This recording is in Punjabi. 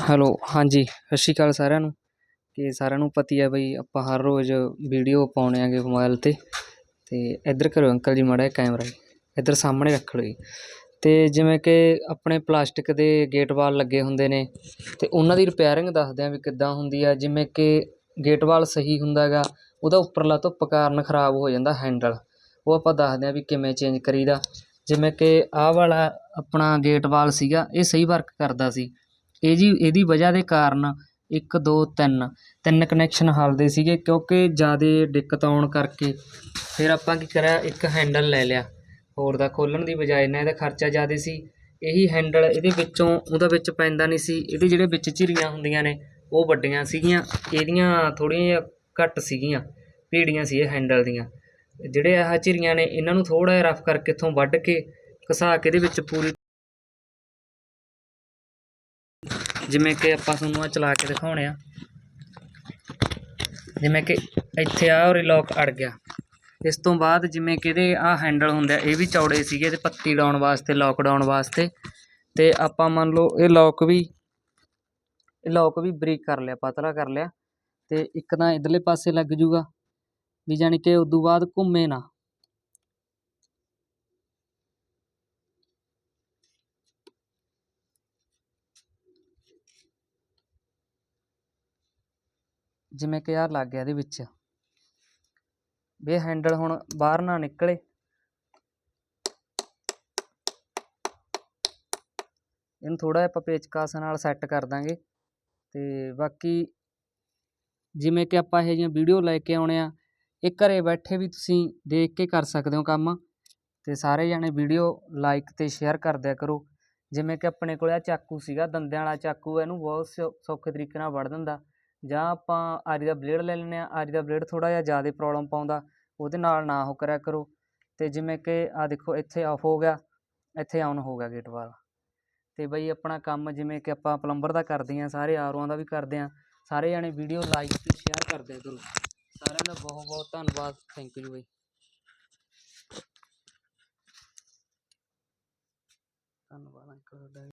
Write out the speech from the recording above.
ਹੈਲੋ ਹਾਂਜੀ, ਸਤਿ ਸ਼੍ਰੀ ਅਕਾਲ ਸਾਰਿਆਂ ਨੂੰ। ਕਿ ਸਾਰਿਆਂ ਨੂੰ ਪਤੀ ਹੈ ਬਈ ਆਪਾਂ ਹਰ ਰੋਜ਼ ਵੀਡੀਓ ਪਾਉਣੇ ਆਂਗੇ ਮੋਬਾਈਲ 'ਤੇ। ਤੇ ਇੱਧਰ ਕਰੋ ਅੰਕਲ ਜੀ ਮਾੜਾ ਜਿਹਾ ਕੈਮਰਾ ਇੱਧਰ ਸਾਹਮਣੇ ਰੱਖ ਲਓ ਜੀ। ਤੇ ਜਿਵੇਂ ਕਿ ਆਪਣੇ ਪਲਾਸਟਿਕ ਦੇ ਗੇਟ ਵਾਲ ਲੱਗੇ ਹੁੰਦੇ ਨੇ, ਤੇ ਉਹਨਾਂ ਦੀ ਰਿਪੇਅਰਿੰਗ ਦੱਸਦੇ ਆਂ ਵੀ ਕਿੱਦਾਂ ਹੁੰਦੀ ਆ। ਜਿਵੇਂ ਕਿ ਗੇਟ ਵਾਲ ਸਹੀ ਹੁੰਦਾ ਗਾ ਉਹਦਾ ਉੱਪਰਲਾ ਧੁੱਪ ਕਾਰਨ ਖਰਾਬ ਹੋ ਜਾਂਦਾ ਹੈਂਡਲ ਉਹ ਆਪਾਂ ਦੱਸਦੇ ਆਂ ਵੀ ਕਿਵੇਂ ਚੇਂਜ ਕਰੀਦਾ। ਜਿਵੇਂ ਕਿ ਆਹ ਵਾਲਾ ਆਪਣਾ ਗੇਟ ਵਾਲ ਸੀਗਾ, ਇਹ ਸਹੀ ਵਰਕ ਕਰਦਾ ਸੀ। ਇਹ ਜੀ, ਇਹਦੀ ਵਜ੍ਹਾ ਦੇ ਕਾਰਨ ਇੱਕ, ਦੋ, ਤਿੰਨ ਤਿੰਨ ਕਨੈਕਸ਼ਨ ਹਲਦੇ ਸੀਗੇ ਕਿਉਂਕਿ ਜ਼ਿਆਦਾ ਦਿੱਕਤ ਆਉਣ ਕਰਕੇ। ਫਿਰ ਆਪਾਂ ਕੀ ਕਰਿਆ, ਇੱਕ ਹੈਂਡਲ ਲੈ ਲਿਆ। ਹੋਰ ਦਾ ਖੋਲਣ ਦੀ ਬਜਾਏ ਨਾ ਇਹਦਾ ਖਰਚਾ ਜ਼ਿਆਦਾ ਸੀ। ਇਹੀ ਹੈਂਡਲ ਇਹਦੇ ਵਿੱਚੋਂ, ਉਹਦਾ ਵਿੱਚ ਪੈਂਦਾ ਨਹੀਂ ਸੀ। ਇਹਦੇ ਜਿਹੜੇ ਵਿੱਚ ਝਿਰੀਆਂ ਹੁੰਦੀਆਂ ਨੇ, ਉਹ ਵੱਡੀਆਂ ਸੀਗੀਆਂ। ਇਹਦੀਆਂ ਥੋੜ੍ਹੀਆਂ ਜਿਹੀਆਂ ਘੱਟ ਸੀਗੀਆਂ। ਭੀੜੀਆਂ ਸੀ ਇਹ ਹੈਂਡਲ ਦੀਆਂ। ਜਿਹੜੇ ਆਹ ਝਿਰੀਆਂ ਨੇ, ਇਹਨਾਂ ਨੂੰ ਥੋੜ੍ਹਾ ਜਿਹਾ ਰਫ ਕਰਕੇ ਇੱਥੋਂ ਵੱਢ ਕੇ ਘਸਾ ਕੇ ਇਹਦੇ ਵਿੱਚ ਪੂਰੀ ਜਿਵੇਂ ਕਿ ਆਪਾਂ ਤੁਹਾਨੂੰ ਆ ਚਲਾ ਕੇ ਦਿਖਾਉਣੇ ਆ। ਜਿਵੇਂ ਕਿ ਇੱਥੇ ਆ ਉਰੇ ਲੋਕ ਅੜ ਗਿਆ। ਇਸ ਤੋਂ ਬਾਅਦ ਜਿਵੇਂ ਕਿ ਇਹਦੇ ਆ ਹੈਂਡਲ ਹੁੰਦੇ ਆ, ਇਹ ਵੀ ਚੌੜੇ ਸੀਗੇ ਤੇ ਪੱਤੀ ਲਾਉਣ ਵਾਸਤੇ ਲੋਕ ਡਾਉਣ ਵਾਸਤੇ। ਤੇ ਆਪਾਂ ਮੰਨ ਲਓ ਇਹ ਲੋਕ ਵੀ, ਇਹ ਲੋਕ ਵੀ ਬਰੀਕ ਕਰ ਲਿਆ, ਪਤਲਾ ਕਰ ਲਿਆ। ਤੇ ਇੱਕ ਤਾਂ ਇਧਰਲੇ ਪਾਸੇ ਲੱਗ ਜੂਗਾ। ਵੀ ਜਾਣੀ ਕਿ ਉਦੋਂ ਬਾਅਦ ਘੁੰਮੇ ਨਾ। ਜਿਵੇਂ ਕਿ ਆਹ ਲੱਗ ਗਿਆ ਇਹਦੇ ਵਿੱਚ। ਵੀ ਹੈਂਡਲ ਹੁਣ ਬਾਹਰ ਨਾ ਨਿਕਲੇ। ਇਹਨੂੰ ਥੋੜਾ ਜਿਹਾ ਆਪਾਂ ਪੇਚਕਸ ਨਾਲ ਸੈੱਟ ਕਰ ਦਾਂਗੇ। ਤੇ ਬਾਕੀ ਜਿਵੇਂ ਕਿ ਆਪਾਂ ਇਹ ਜਿਹੀਆਂ ਵੀਡੀਓ ਲੈ ਕੇ ਆਉਣੇ ਆ, ਇਹ ਘਰੇ ਬੈਠੇ ਵੀ ਤੁਸੀਂ ਦੇਖ ਕੇ ਕਰ ਸਕਦੇ ਹੋ ਕੰਮ। ਤੇ ਸਾਰੇ ਜਾਣੇ ਵੀਡੀਓ ਲਾਈਕ ਤੇ ਸ਼ੇਅਰ ਕਰ ਦਿਆ ਕਰੋ। ਜਿਵੇਂ ਕਿ ਆਪਣੇ ਕੋਲ ਆ ਚਾਕੂ ਸੀਗਾ, ਦੰਦਿਆਂ ਵਾਲਾ ਚਾਕੂ, ਇਹਨੂੰ ਬਹੁਤ ਸੌ- ਸੌਖੇ ਤਰੀਕੇ ਨਾਲ ਵੜ ਦਿੰਦਾ। ਜਾਂ ਆਪਾਂ ਆਰੀ ਦਾ ਬਲੇਡ ਲੈ ਲੈਂਦੇ ਹਾਂ, ਆਰੀ ਦਾ ਬਲੇਡ ਥੋੜ੍ਹਾ ਜਿਹਾ ਜ਼ਿਆਦਾ ਪ੍ਰੋਬਲਮ ਪਾਉਂਦਾ, ਉਹਦੇ ਨਾਲ ਨਾ ਉਹ ਕਰਿਆ ਕਰੋ। ਅਤੇ ਜਿਵੇਂ ਕਿ ਆਹ ਦੇਖੋ, ਇੱਥੇ ਆਫ ਹੋ ਗਿਆ, ਇੱਥੇ ਔਨ ਹੋ ਗਿਆ ਗੇਟ ਵਾਲਾ। ਅਤੇ ਬਈ ਆਪਣਾ ਕੰਮ ਜਿਵੇਂ ਕਿ ਆਪਾਂ ਪਲੰਬਰ ਦਾ ਕਰਦੇ ਹਾਂ, ਸਾਰੇ ਆਰਓਆਂ ਦਾ ਵੀ ਕਰਦੇ ਹਾਂ, ਸਾਰੇ ਜਾਣੇ ਵੀਡੀਓ ਲਾਈਕ ਤੇ ਸ਼ੇਅਰ ਕਰਦੇ ਦਿਆ ਕਰੋ। ਸਾਰਿਆਂ ਦਾ ਬਹੁਤ ਬਹੁਤ ਧੰਨਵਾਦ ਥੈਂਕ ਯੂ ਬਈ। ਧੰਨਵਾਦ ਅੰਕਲ ਤੁਹਾਡਾ